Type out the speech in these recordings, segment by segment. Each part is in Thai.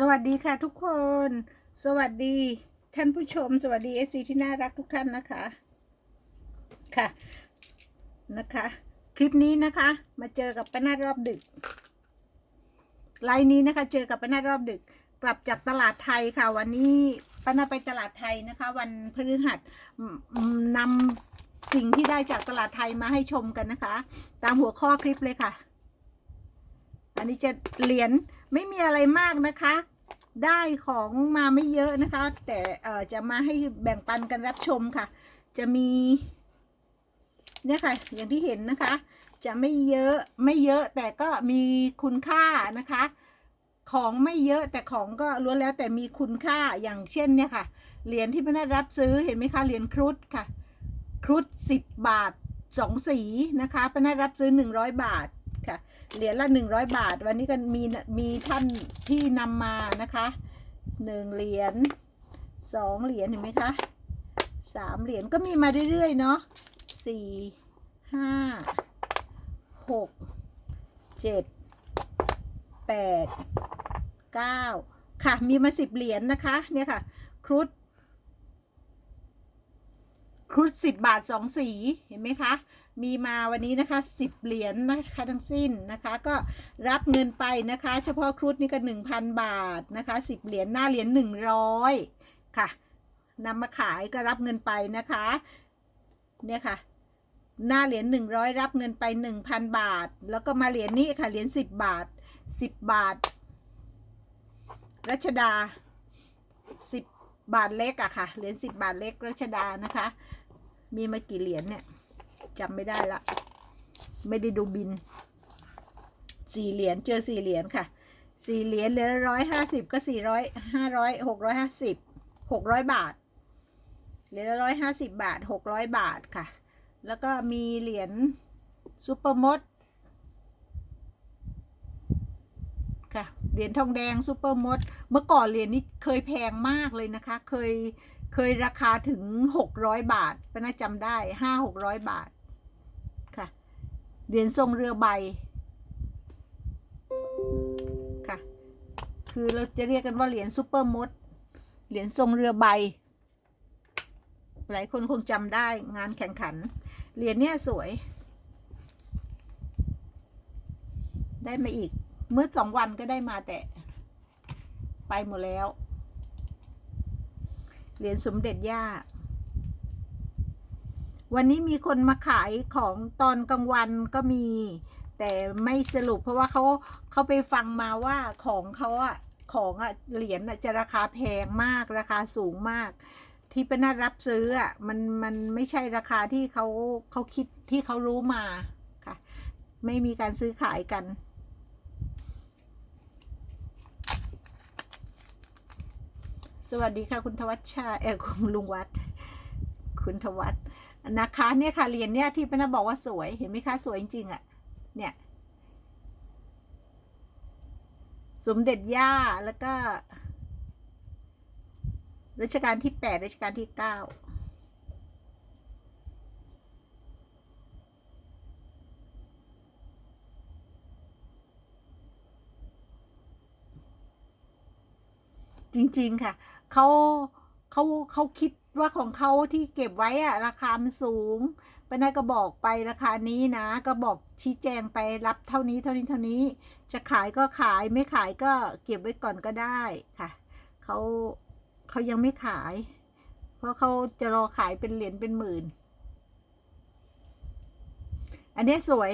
สวัสดีค่ะทุกคน สวัสดีท่านผู้ชม สวัสดีเอซีที่น่ารักทุกท่านนะคะ ค่ะนะคะ คลิปนี้นะคะ มาเจอกับป้านาดรอบดึก ไลน์นี้นะคะ เจอกับป้านาดรอบดึก กลับจากตลาดไทยค่ะ วันนี้ป้านาไปตลาดไทยนะคะ วันพฤหัสนำสิ่งที่ได้จากตลาดไทยมาให้ชมกันนะคะ ตามหัวข้อคลิปเลยค่ะ อันนี้จะเหรียญ ไม่มีอะไรมากนะคะ ได้ของมาไม่เยอะนะคะ แต่จะมาให้แบ่งปันกันรับชมค่ะ จะมีเนี่ยค่ะ อย่างที่เห็นนะคะ จะไม่เยอะไม่เยอะแต่ก็มีคุณค่านะคะ ของไม่เยอะแต่ของก็ล้วนแล้วแต่มีคุณค่าอย่างเช่นเนี่ยค่ะเหรียญที่พนักรับซื้อเห็นไหมคะเหรียญครุฑค่ะ ครุฑสิบบาทสองสีนะคะพนักรับซื้อหนึ่งร้อยบาท เหรียญละหนึ่งร้อยบาท วันนี้ก็มีมีท่านที่นำมานะคะหนึ่งเหรียญสองเหรียญเห็นไหมคะสามเหรียญก็มีมาเรื่อยๆเนาะสี่ห้าหกเจ็ดแปดเก้าค่ะ มีมาสิบเหรียญนะคะ เนี่ยค่ะ ครุฑ ครุฑสิบบาทสองสีเห็นไหมคะ มีมาวันนี้นะคะสิบเหรียญนะคะทั้งสิ้นนะคะ ก็รับเงินไปนะคะ เฉพาะครุฑนี่ก็หนึ่งพันบาทนะคะสิบเหรียญหน้าเหรียญหนึ่งร้อยค่ะนำมาขายก็รับเงินไปนะคะเนี่ยค่ะหน้าเหรียญหนึ่งร้อยรับเงินไปหนึ่งพันบาท แล้วก็มาเหรียญนี้ค่ะเหรียญสิบบาทสิบบาท รัชดาสิบบาทเล็กอะค่ะเหรียญสิบบาทเล็กรัชดานะคะ มีมากี่เหรียญเนี่ยจำไม่ได้ละ ไม่ได้ดูบิน สี่เหรียญเจอสี่เหรียญค่ะ สี่เหรียญเหลือร้อยห้าสิบก็สี่ร้อยห้าร้อยหกร้อยห้าสิบหกร้อยบาท เหรียญร้อยห้าสิบบาทหกร้อยบาทค่ะ แล้วก็มีเหรียญซูเปอร์มดค่ะเหรียญทองแดงซูเปอร์มด เมื่อก่อนเหรียญนี้เคยแพงมากเลยนะคะ เคย เคยราคาถึงหกร้อยบาทป้าน่าจำได้ห้าหกร้อยบาท ค่ะเหรียญทรงเรือใบ ค่ะ คือเราจะเรียกกันว่าเหรียญซูเปอร์มด เหรียญทรงเรือใบ หลายคนคงจำได้งานแข่งขัน เหรียญเนี้ยสวย ได้มาอีก เมื่อสองวันก็ได้มาแต่ไปหมดแล้ว เหรียญสมเด็จย่า วันนี้มีคนมาขายของตอนกลางวันก็มี แต่ไม่สรุปเพราะว่าเขาเขาไปฟังมาว่าของเขาอะของอะเหรียญอะจะราคาแพงมากราคาสูงมาก ที่เป็นน่ารับซื้ออะมันมันไม่ใช่ราคาที่เขาเขาคิดที่เขารู้มาค่ะ ไม่มีการซื้อขายกัน สวัสดีค่ะคุณทวัชชาเออคุณลุงวัด คุณทวัตนะคะเนี่ยค่ะเหรียญเนี่ยที่ป้าบอกว่าสวยเห็นไหมคะสวยจริงๆอะ่ะเนี่ย สมเด็จย่าแล้วก็รัชกาลที่แปดรัชกาลที่เก้า จริงๆค่ะเขาเขาเขาคิดว่าของเขาที่เก็บไว้อะราคามันสูงปนายก็บอกไปราคานี้นะ ก็บอกชี้แจงไปรับเท่านี้เท่านี้เท่านี้ จะขายก็ขายไม่ขายก็เก็บไว้ก่อนก็ได้ค่ะเขาเขายังไม่ขาย เพราะเขาจะรอขายเป็นเหรียญเป็นหมื่น อันนี้สวย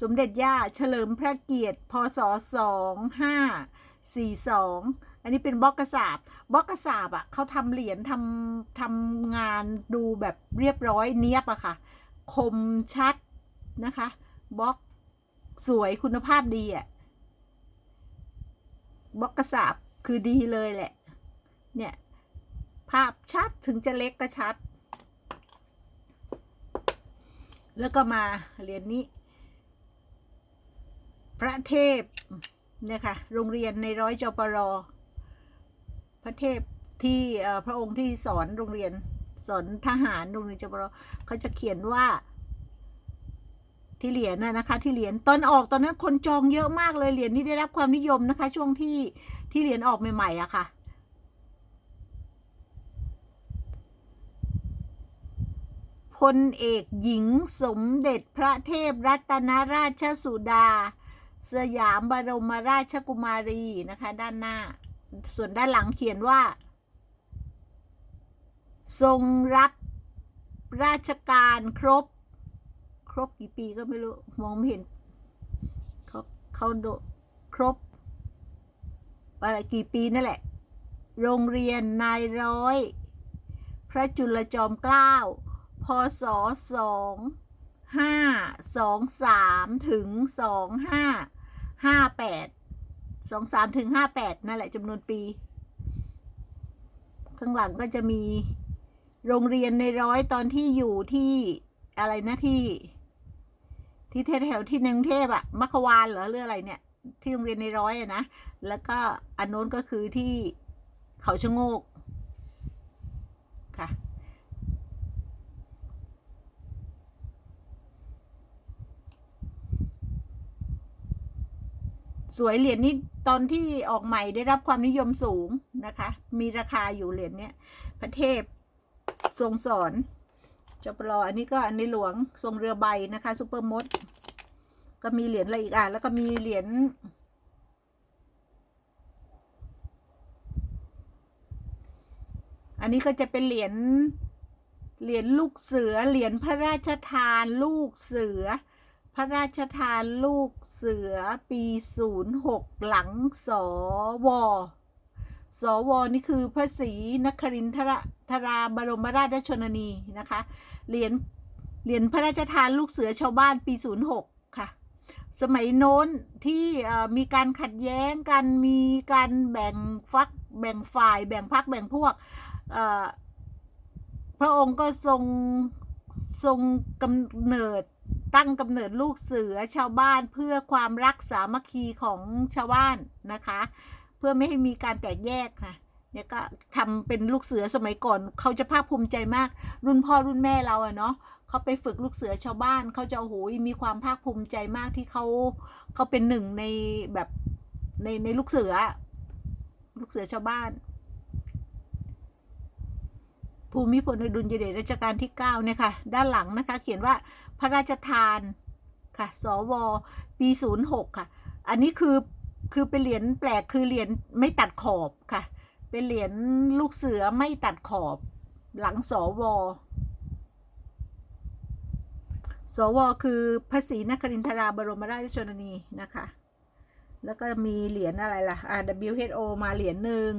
สมเด็จย่าเฉลิมพระเกียรติพศสองห้าสี่สอง อันนี้เป็นบล็อกกระสาบบล็อกกระสาบอะเขาทำเหรียญทำทำงานดูแบบเรียบร้อยเนียบอะค่ะ คมชัดนะคะบล็อกสวยคุณภาพดีอะบล็อกกระสาบคือดีเลยแหละ เนี่ย ภาพชัดถึงจะเล็กก็ชัด แล้วก็มาเหรียญนี้ พระเทพเนี่ยค่ะ โรงเรียนในร้อยจปร พระเทพที่พระองค์ที่สอนโรงเรียนสอนทหารโรงเรียนจปรเขาจะเขียนว่า ที่เหรียญนะนะคะ ที่เหรียญตอนออกตอนนั้นคนจองเยอะมากเลยเหรียญนี้ได้รับความนิยมนะคะ ช่วงที่ที่เหรียญออกใหม่ๆอะค่ะพลเอกหญิงสมเด็จพระเทพรัตนราชสุดา สยามบรมราชกุมารีนะคะ ด้านหน้า ส่วนด้านหลังเขียนว่า ทรงรับราชการครบ ครบกี่ปีก็ไม่รู้ มองไม่เห็นเขาเขาโดครบอะไรกี่ปีนั่นแหละ โรงเรียนนายร้อย พระจุลจอมเกล้า พศสองห้าสองสามถึงสองห้าห้าแปด สองสามถึงห้าแปดนั่นแหละจำนวนปี ข้างหลังก็จะมีโรงเรียนในร้อยตอนที่อยู่ที่อะไรนะที่ ที่แถวที่ในกรุงเทพอะมัควานเหรอหรืออะไรเนี่ย ที่โรงเรียนในร้อยอะนะแล้วก็อันโน้นก็คือที่เขาชะโงกค่ะ สวยเหรียญนี้ตอนที่ออกใหม่ได้รับความนิยมสูงนะคะ มีราคาอยู่เหรียญเนี้ยพระเทพทรงสอนจปรออันนี้ก็อันในหลวงทรงเรือใบนะคะซูเปอร์มดก็มีเหรียญอะไรอีกอะแล้วก็มีเหรียญอันนี้ก็จะเป็นเหรียญเหรียญลูกเสือเหรียญพระราชทาน ลูกเสือ พระราชทานลูกเสือปี 06 หลังสว สว นี่คือพระศรีนครินทรธราบรมราชชนนีนะคะ เหรียญ เหรียญพระราชทานลูกเสือชาวบ้านปี 06 ค่ะ สมัยโน้นที่มีการขัดแย้งกัน มีการแบ่งฟัก แบ่งฝ่าย แบ่งพรรคแบ่งพวก พระองค์ก็ทรง ทรงกำเนิด ตั้งกำเนิดลูกเสือชาวบ้านเพื่อความรักสามัคคีของชาวบ้านนะคะ เพื่อไม่ให้มีการแตกแยกค่ะเนี่ยก็ทำเป็นลูกเสือสมัยก่อน เขาจะภาคภูมิใจมาก รุ่นพ่อรุ่นแม่เราอะเนาะเขาไปฝึกลูกเสือชาวบ้านเขาจะโอ้โหมีความภาคภูมิใจมากที่เขาเขาเป็นหนึ่งในแบบในในลูกเสือลูกเสือชาวบ้าน ภูมิพลอดุลยเดชรัชกาลที่9เนี่ยค่ะด้านหลังนะคะ เขียนว่าพระราชทานค่ะ สว ปี 06 ค่ะ อันนี้คือคือเป็นเหรียญแปลกคือเหรียญไม่ตัดขอบค่ะ เป็นเหรียญลูกเสือไม่ตัดขอบ หลังสว สว คือพระศรีนครินทราบรมราชชนนีนะคะแล้วก็มีเหรียญอะไรล่ะอ่า WHO มาเหรียญหนึ่ง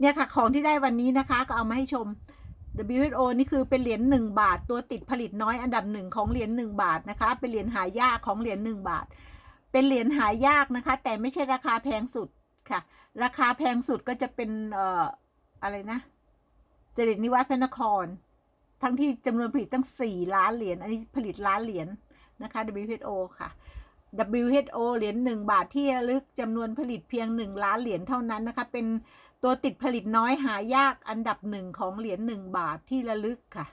เนี่ยค่ะ ของที่ได้วันนี้นะคะ ก็เอามาให้ชม WHO นี่คือเป็นเหรียญหนึ่งบาท ตัวติดผลิตน้อยอันดับหนึ่งของเหรียญหนึ่งบาทนะคะ เป็นเหรียญหายากของเหรียญหนึ่งบาท เป็นเหรียญหายากนะคะ แต่ไม่ใช่ราคาแพงสุดค่ะ ราคาแพงสุดก็จะเป็นเอ่ออะไรนะจริญนิวัฒน์พระนคร ทั้งที่จำนวนผลิตตั้ง 4 ล้านเหรียญ อันนี้ผลิตล้านเหรียญนะคะ WHO ค่ะ WHO เหรียญ1บาทที่ระลึกจำนวนผลิตเพียง 1 ล้านเหรียญเท่านั้นนะคะ เป็น ตัวติดผลิตน้อยหายากอันดับหนึ่งของเหรียญหนึ่งบาทที่ระลึกค่ะ